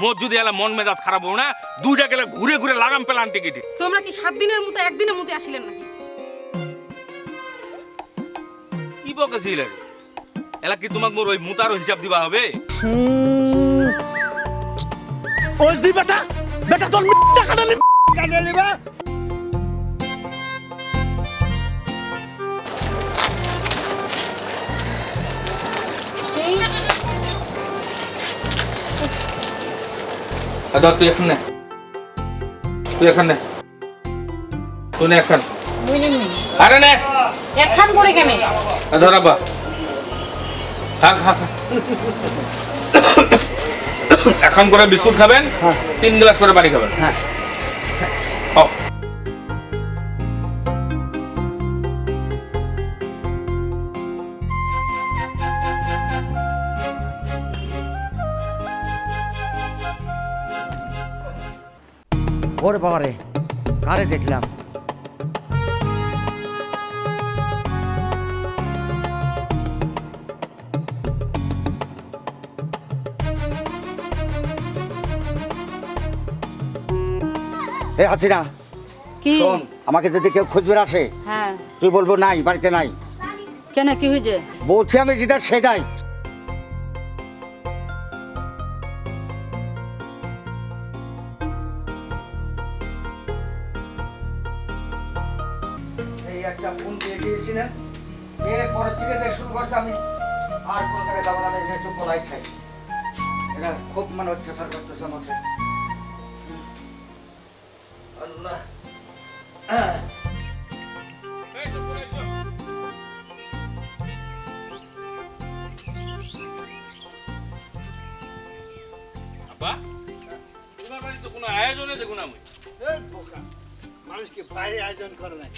মোর যদি এলা মন মেজাজ খারাপ হব না দুইটা গেলে ঘুরে ঘুরে লাগাম পেলাম টিকিটে। তোমরা কি সাত দিনের মতো একদিনের মতো আসিলেন নাকি? কি বকেছিল এলা কি তোমাক মোর ওই মুতারও হিসাব দিবা হবে? ওস বেটা বেটা তোর কাজে লিবা। ধর তুই এখানে তুই এখানে তুই নে এখন। আরে নে। এখন করে কেন? ধর আব্বা। খা খা খা। এখন করে বিস্কুট খাবেন তিন গ্লাস করে পানি খাবেন। হ্যাঁ। ওরে বাবারে কারে দেখলাম? এ হাসিনা কি? শোন আমাকে যদি কেউ খুঁজবে আসে হ্যাঁ। তুই বলব নাই বাড়িতে নাই। কেন কি হয়েছে? বলছি আমি যেটা সেটাই। আব্বা তোমার বাড়ি তো কোনো আয়োজনে দেখুন আমি বোকা মানুষকে বাইরে আয়োজন করে নাই।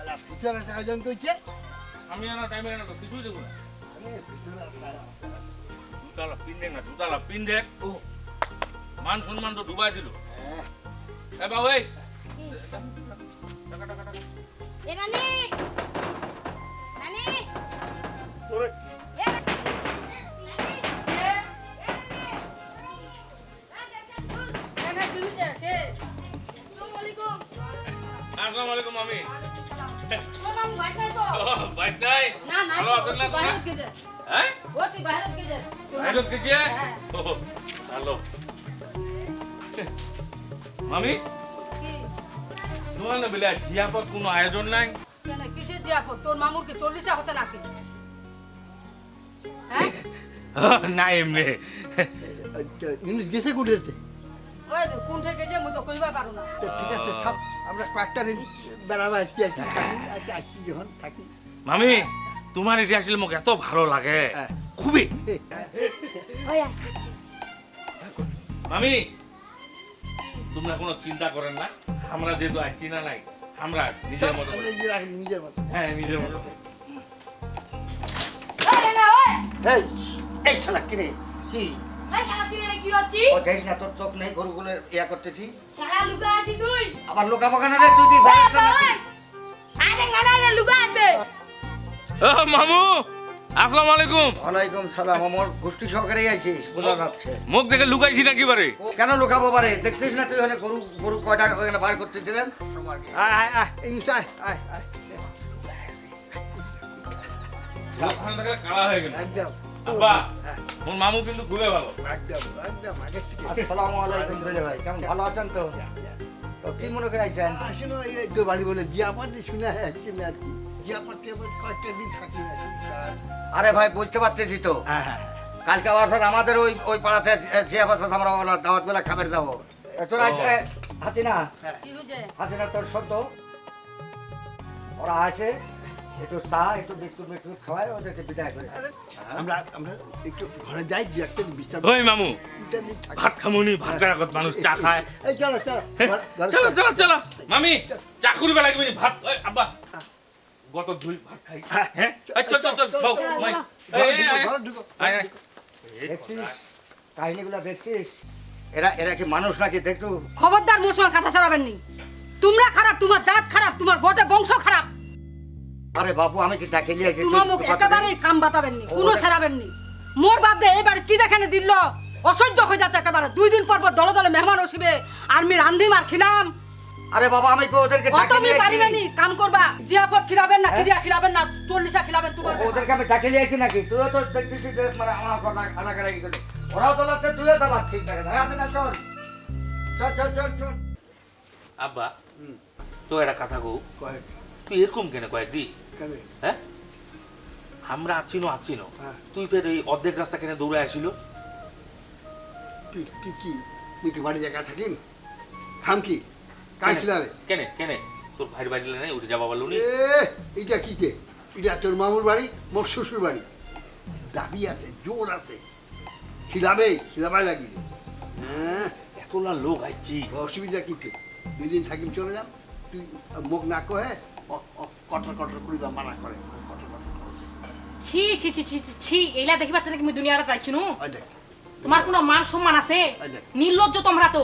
আলা ভিতরে আয়োজন করছে। আমি আনা টাইমে আনা তো কিছুই না। আরে আছে। দুতালা পিন না দুতালা পিন দেখ। মান সম্মান তো ডুবাই দিল। হ্যাঁ। এ বাবু এই টাকা টাকা টাকা। মামি কি তোমার না বেলা জিয়াপত কোনো আয়োজন নাই কেন কিসের জিয়াপত তোর মামুর কি চল্লিশে হচ্ছে নাকি হ্যাঁ না এমনি আচ্ছা, গেছে কুটিতে ওই কোনঠে গেছে মুই তো কইবা পারো না ঠিক আছে থাক আমরা কয়েকটা দিন বেড়াবে আসছি আসছি থাকি আচ্ছা যখন থাকি মামি তোমার এটি আসলে মোক এত ভালো লাগে। হ্যাঁ। খুবই। মামি তোমরা কোনো চিন্তা করেন না। আমরা যেহেতু আসছি না নাই আমরা নিজের মতো নিজের নিজের মতো। হ্যাঁ নিজের মতো এই এই শালা কিরে? কি? ইয়া লুকা আছি তুই? আরে লুকা আছে। মামু আসসালামু আলাইকুম ওয়ালাইকুম সালাম আমার গোষ্ঠী সহকারেই আছিস বোঝা যাচ্ছে। মুখ দেখে লুকাইছি নাকি বারে? কেন লুকাবো পারে দেখছিস না তুই ওখানে গরু গরু কয়টা ওখানে বার করতেছিলেন? আয় আয় আয় ইংলিশ আয় আয় আয়। ওখানে থাকলে কালা হয়ে গেল। একদম। মোর মামু কিন্তু খুবই ভালো। একদম একদম আসসালামু আলাইকুম ভাই কেমন ভালো আছেন তো? তো কি মনে করে আইছেন? আসলে বাড়ি বলে শুনে আসছি না আর কি। আরে ভাই বুঝতে পারতেছি তো। হ্যাঁ হ্যাঁ কালকে আবার ফের আমাদের ওই ওই পাড়াতে জিয়া বাসাস আমরা দাওয়াতগুলা খাবার যাব। তোর আজকে হাসিনা। হাসিনা তোর সত্য ওরা আসে একটু চা একটু বিস্কুট মিস্কুট খাওয়ায় ওদেরকে বিদায় করে। আমরা আমরা একটু ঘরে যাই দু একটা বিশ্রাম ওই মামু। ভাত খামুনি ভাত রাখত মানুষ চা খায়। এই চলো চলো। চলো চলো। চলো। চলো মামি চা করবে লাগবে ভাত ওই, আব্বা। গত দুই ভাত খাই। হ্যাঁ চল চল চল খাও, মাই। এই, এই, এই, ঘরে ঢুকো আয়, আয়। দেখছিস? কাহিনীগুলো দেখছিস? এরা এরা কি মানুষ নাকি? দেখতু খবরদার মোর সঙ্গে কথা সারাবেন নি তোমরা খারাপ তোমার জাত খারাপ তোমার গোটা বংশ খারাপ। আরে বাবু আমি কি তোমার মুখ একেবারেই কাম বাতাবেন নি কোনো সারাবেন নি মোর বাপ দে এবার কি দেখানে দিল? অসহ্য হয়ে যাচ্ছে একেবারে। দুই দিন পর পর দলে দলে মেহমান আসিবে। আর আমি রান্ধি মার খিলাম। আরে বাবা আমি তো ওদেরকে ডাকে পারিবে নি কাম করবা। জিয়াফত খিলাবেন না হ্যাঁ? কিরিয়া খিলাবেন না চল্লিশা খিলাবেন তোমার ওদেরকে আমি ডাকে নিয়েছি নাকি? তুইও তো দেখতেছিস যে মানে আমার আলাকালাকি করে? ওরাও চালাচ্ছে তুইও চালাচ্ছিস দেখে দেখা না। চল। চল চল চল চল। আব্বা তো একটা কথা কও। তুই এরকম কেন কয়েকদি হ্যাঁ? আমরা আছিনো আছিনো হ্যাঁ। তুই ফের এই অর্ধেক রাস্তা কেন দৌড়ে আসিল? তুই তুই কি? তুই কি বাড়ি জায়গা থাকিন খাম কি? কাজ খিলাবে? কেনে কেনে? তোর ভাইয়ের বাড়ি নাই? উঠে যাবা বলো নি। এ এটা কিতে? এটা তোর মামুর বাড়ি মোর শ্বশুর বাড়ি। দাবি আছে জোর আছে। খিলাবে খিলাবাই লাগিবে। হ্যাঁ? এতলা লোক আইছি। অসুবিধা কিতে? দুই দিন থাকিম চলে যাম। তুই মুখ না কহে কটর কটর করিবা মানা করে। কটর কটর ছি ছি ছি ছি ছি, এইলা দেখিবা তুমি দুনিয়াটা পাইছো নু? তোমার কোনো মান সম্মান আছে। নির্লজ্জ তোমরা তো?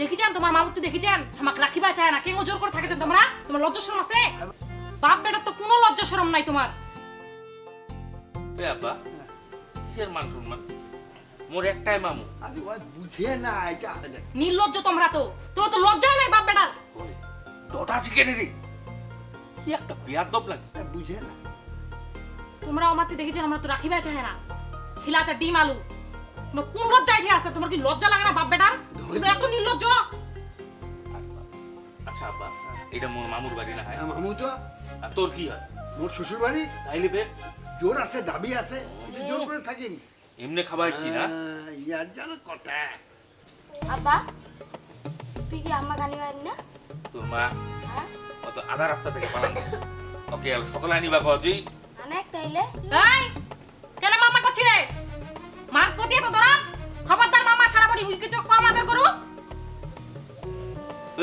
দেখিছেন? তোমার মামু তো দেখিছেন? আমাকে রাখিবা চায় না। কেন জোর করে থাকেছেন তোমরা? তোমার লজ্জা শরম আছে? বাপ বেটার তো কোনো লজ্জা শরম নাই তোমার এ আব্বা কিসের মান সম্মান মোর একটাই মামু। আরে ওই বুঝে না এটা নির্লজ্জ তোমরা তো। তোমার তো লজ্জা নাই বাপ বেটার ডটা চিকেন রে কি একটা বিয়ার দব লাগে। বুঝে না। তোমরা আমাকে দেখেছেন আমরা তো রাখিবা চায় না। খিলাচা ডিম আলু। তোমার কোন লজ্জায় ঠিক আছে? তোমার কি লজ্জা লাগে না বাপ বেটার? তোমরা এত নির্লজ্জ। আচ্ছা আব্বা এটা মোর মামুর বাড়ি না হয় হ্যাঁ, মামু তো আর তোর কি হয়? মোর শ্বশুর বাড়ি? তাইলে ফের জোর আছে দাবি আছে জোর করে থাকিম। এমনি খাবাইছি না? ইয়ার জানো কথা। আব্বা তুই কি আম্মা গানি পারি না? তোর মা? হ্যাঁ। অত আধা রাস্তা থেকে পালানো। ওকে সকালে আনিবা কজি। অনেক তাইলে। এই! এত দরদ খবরদার মামা সারা বাড়ি হুইকে চোখ কম আদর করু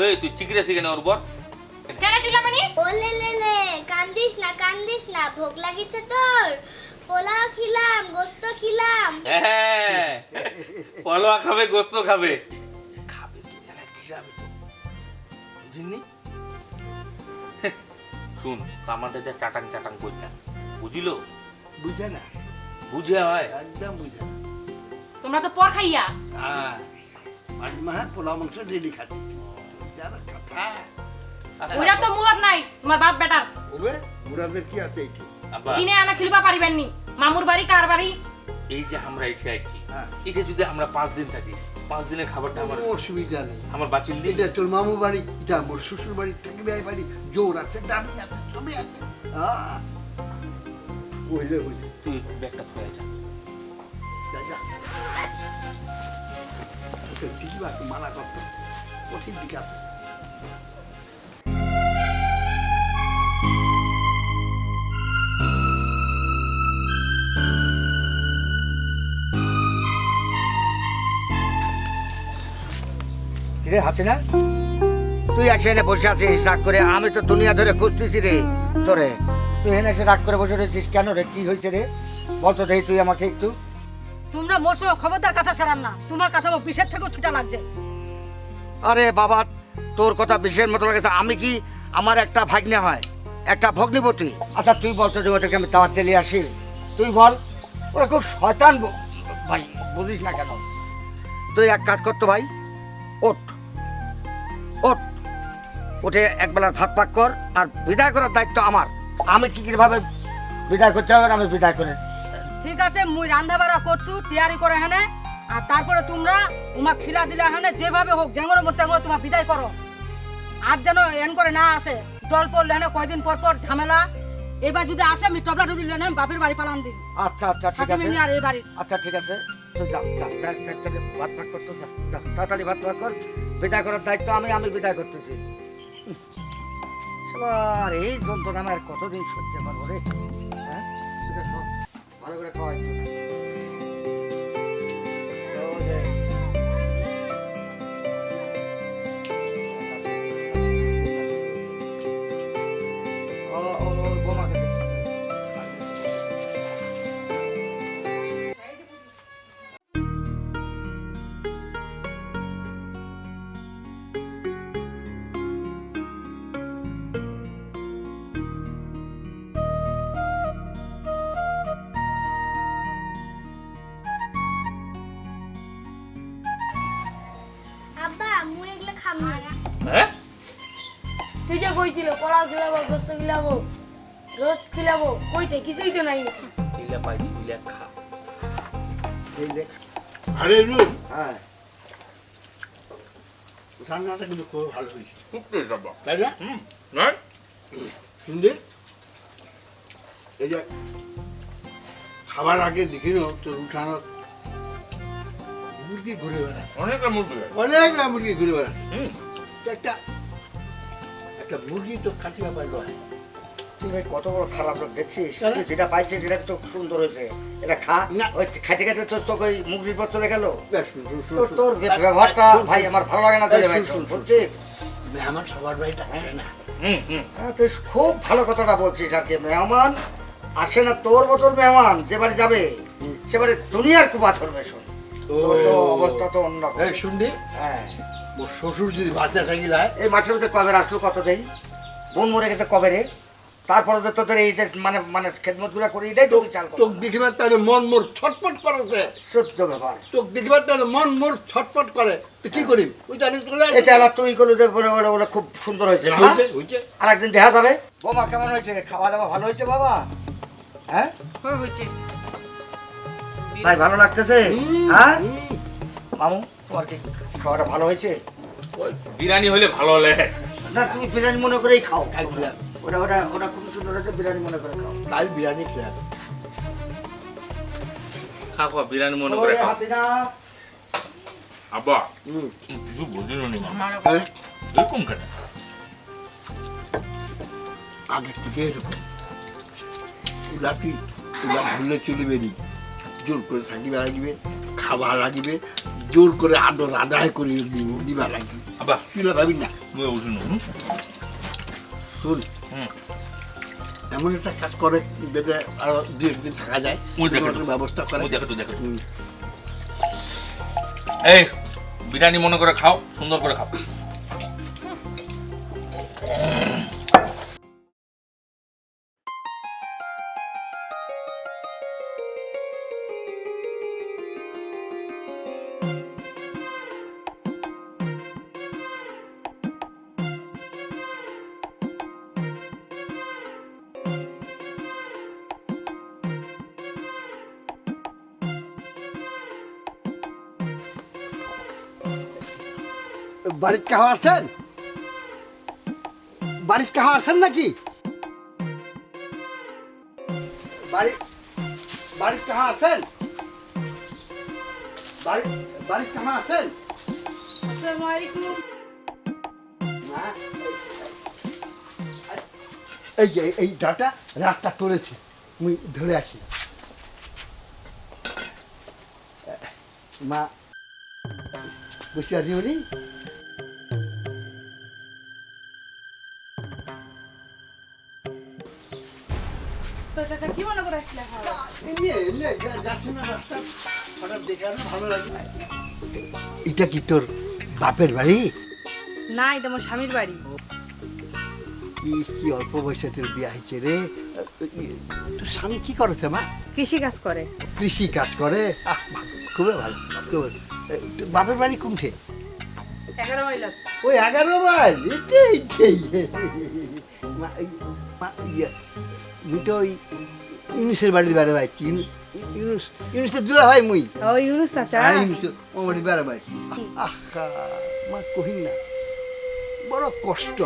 এই তুই চিকরে শিখে ওর বর? কেন ছিলাম আমি ওলে লে লে কান্দিস না কান্দিস না ভোগ লাগিছে তোর। পোলাও খিলাম গোস্ত খিলাম। হ্যাঁ পলোয়া খাবে গোস্ত খাবে। খাবে তো এরা খিলাবে তো? বুঝিনি শুন আমাদের যা চাটাং চাটাং করি না বুঝিলো? বুঝে না। বুঝে হয়। একদম বুঝে না। তোমরা তো পর খাইয়া। হ্যাঁ পোলাও মাংস ডেলি খাচ্ছি। কথা আচ্ছা, ওইটা তো মুরাদ নাই তোমার বাপ বেটার। ওবে মুরাদের কি আছে এইটি কিনে আনা খিলবা পারিবেন নি। মামুর বাড়ি কার বাড়ি? এই যে আমরা এসে আছি হ্যাঁ। এটা যদি আমরা পাঁচ দিন থাকি পাঁচ দিনের খাবারটা আমার অসুবিধা নেই। আমার বাঁচিল এটা তোর মামু বাড়ি এটা মোর শ্বশুর বাড়ি থাকবে এই বাড়ি? জোর আছে দাবি আছে আছে। বুঝলে বুঝলে তুই ব্যাগটা থয়ে যা, আচ্ছা, ঠিকই বা মানা করতো কঠিন দিক আছে। তুই আসে এনে বসে আছিস রাগ করে। আমি তো দুনিয়া ধরে খুঁজতেছি রে তোরে। তুই এনে এসে রাগ করে বসে রয়েছিস কেন রে? কি হয়েছে রে? বলতো দেখি তুই আমাকে একটু। তোমরা মোর সঙ্গে খবরদার কথা সারান না। তোমার কথা আমার বিষের থেকেও ছিটা লাগছে। আরে বাবা, তোর কথা বিশেষ মতো লাগেছে। আমি কি আমার একটা ভাগ্নে হয়? একটা ভগ্নিপতি? আচ্ছা তুই বলতো যে ওটাকে আমি তাওয়ার তেলে আসি। তুই বল, ওরা খুব শয়তান ভাই বুঝিস না কেন? তুই এক কাজ করতো ভাই, ওঠ। ওঠ। উঠে একবেলার ভাত পাক কর, আর বিদায় করার দায়িত্ব আমার। আমি কি কীভাবে বিদায় করতে হবে, আমি বিদায় করে ঠিক আছে মুই রান্ধা বাড়া করছু তৈয়ারি করে হেনে আর তারপরে তোমরা উমা খিলা দিলা হেনে যেভাবে হোক জেঙ্গর মধ্যে তোমার বিদায় করো আর যেন এন করে না আসে দল পড়লে হেনে কয়দিন পর পর ঝামেলা। এবার যদি আসে আমি টবলা টবলি লেনে বাপের বাড়ি পালান দিই আচ্ছা আচ্ছা ঠিক আছে। আর এই বাড়ি আচ্ছা ঠিক আছে। যা যা যা, ভাত ভাগ করতো যা যা তাড়াতাড়ি ভাত ভাগ কর। বিদায় করার দায়িত্ব আমি আমি বিদায় করতেছি। আর এই যন্ত্রণা আমি আর কতদিন সহ্য করব রে? খাও। ভালো করে খাওয়াই ও কইছিল পোলাও খিলাবো গোস্ত খিলাবো রোস্ট খিলাবো কইতে কিছুই তো নাই। ইলা পাইছি ইলা খা। এই লে আরে রু হ্যাঁ। রান্নাটা কিন্তু খুব ভালো হয়েছে। খুব টেস্ট আব্বা। তাই না? হুম। হ্যাঁ শুনলি? এই যে খাবার আগে দেখি না তোর উঠানো মুরগি ঘুরে বেড়াচ্ছে। অনেকটা মুরগি অনেক না মুরগি ঘুরে বেড়াচ্ছে। হুম। একটা একটা মুরগি তো কাটিয়া হয় কত বড় খারাপ লোক দেখছিস যেটা পাইছিস সেটা তো সুন্দর হয়েছে। এটা খা। ওই খাইতে খাইতে তোর চোখ ওই চলে গেল? শুন, শুন, শুন, তোর শুন। ব্যবহারটা ভাই আমার ভালো লাগে না তোর শুন, শুন, শুন। বুঝছিস? মেহমান সবার বাড়িতে আসে না। হুম হুম। হ্যাঁ, তুই খুব ভালো কথাটা বলছিস আর কি। মেহমান আসে না তোর মতন মেহমান যে বাড়ি যাবে সেবারে দুনিয়ার কুবাত করবে শোন ও। অবস্থা তো অন্য শুনলি? হ্যাঁ। মোর শ্বশুর যদি বাচ্চা থাকি যায়? এই মাসের মধ্যে কবে আসলো কত দেই? বোন মরে গেছে কবে রে? তারপরে তো তোদের এই যে মানে মানে খেদমতগুলা করি এটাই তো চাল তোক দেখিবার তার মন মোর ছটপট করেছে। সত্য ব্যাপার। তোক দেখিবার তার মন মোর ছটপট করে। তো কি করিম? ওই জানিস চলে এটা আলাপ তুই করল যে বলে ওরা ওরা খুব সুন্দর হয়েছে হ্যাঁ? হয়েছে হয়েছে। আর একদিন দেখা যাবে। বোমা কেমন হয়েছে? খাওয়া দাওয়া ভালো হয়েছে বাবা? হ্যাঁ? হয়েছে। ভাই ভালো লাগতেছে? হ্যাঁ? মামু? তোমার কি খাওয়াটা ভালো হয়েছে? বিরিয়ানি হলে ভালো হলে। না তুমি বিরিয়ানি মনে করেই খাও। ওটা ওটা ওটা খুব সুন্দর হয়েছে বিরিয়ানি মনে করে খাও। কাল বিরিয়ানি খেয়ে খা খা বিরিয়ানি মনে করে ওরে আব্বা কিছু বুঝিনি নি মামা তাহলে এরকম কেন? আগের থেকে এরকম। উলাটি ভুললে চলিবে নি। জোর করে থাকিবা লাগিবে খাওয়া লাগিবে। জোর করে আদর আদায় করে দিব দিবা লাগবে আবার তুই ভাবি না? মই ওজন শুন হুম। এমন একটা কাজ করে যাতে আরও দু একদিন থাকা যায়। ব্যবস্থা করে। দেখো তো দেখো। এই বিরিয়ানি মনে করে খাও সুন্দর করে খাও। বাড়ির কাহা আছেন? বাড়ির কাহা আছেন নাকি? বাড়ি বাড়ির কাহা আছেন? বাড়ি বাড়ির কাহা আছেন? আসসালামু আলাইকুম। না এই যে এই ডাটা রাতটা করেছি। মুই ধরে আসি। মা বসে আছি চাচা কি করে আসলে এমনি এমনি যাচ্ছি না রাস্তা হঠাৎ দেখে ভালো লাগে এটা কি তোর বাপের বাড়ি? না এটা আমার স্বামীর বাড়ি। কি কি অল্প বয়সে তোর বিয়ে হয়েছে রে? তোর স্বামী কি করেছে মা? কৃষি কাজ করে। কৃষি কাজ করে? খুবই ভালো তোর বাপের বাড়ি এগারো মাইল ওই এগারো মাইল? এটাই মা, ইয়ে, তো ওই ইউনুসের বাড়ির বেড়ে পাইছি ইউনুস ইউনুসের দুলা ভাই মুই। ও ইউনুস চাচা। হ্যাঁ ইউনুসের ও বাড়ি বেড়ে পাইছি আহা মা কহিন না বড় কষ্ট।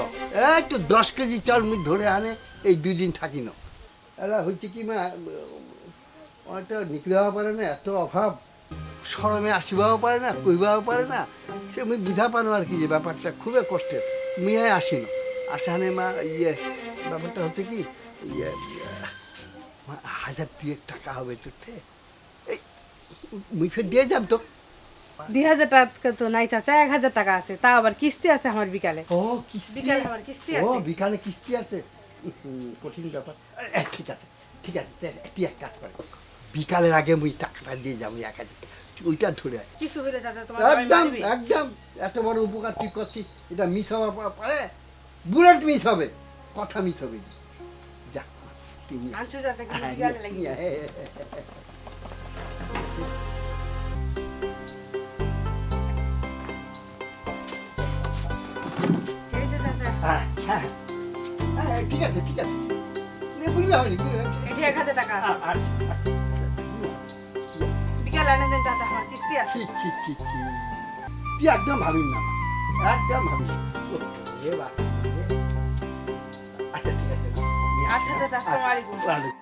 এই তো দশ কেজি চাল মুই ধরে আনে এই দুই দিন থাকি না এলা হচ্ছে কি মা ওটা নিকলেও পারে না এত অভাব। সরমে আসিবাও পারে না কইবাও পারে না। সে মুই বুঝা পানো আর কি যে ব্যাপারটা খুবই কষ্টের। মিয়া আসি না আসানে মা ইয়ে ব্যাপারটা হচ্ছে কি ইয়ে ইয়ে, হাজার দুয়েক টাকা হবে এই দিয়ে যাম তো। দুই হাজার টাকা তো নাই চাচা এক হাজার টাকা আছে। তা আবার কিস্তি আছে আমার বিকালে। ও কিস্তি? বিকালে আমার কিস্তি ও বিকালে কিস্তি আছে? কঠিন ব্যাপার। ঠিক আছে ঠিক আছে তুই এক কাজ করে। বিকালের আগে মুই টাকাটা দিয়ে যাব এক হাজার ওইটা ধরে কিছু হইলে চাচা তোমার একদম একদম। এত বড় উপকার তুই করছিস এটা মিস হওয়ার পর বুলেট মিস হবে। কথা মিস হবে। Ancho ya se cambia la lengua. 아, 아, ঠিক আছে ঠিক আছে নে বুঝলে হয়নি এটি এক হাজার টাকা আছে আচ্ছা আচ্ছা বিকাল আনে দেন চাচা আমার কিস্তি আছে ঠিক ঠিক ঠিক ঠিক তুই একদম ভাবিন না একদম ভাবিন না এ বাচ্চা আচ্ছা দাদা আছে আচ্ছা, আসসালামু আলাইকুম। ওয়ালাইকুম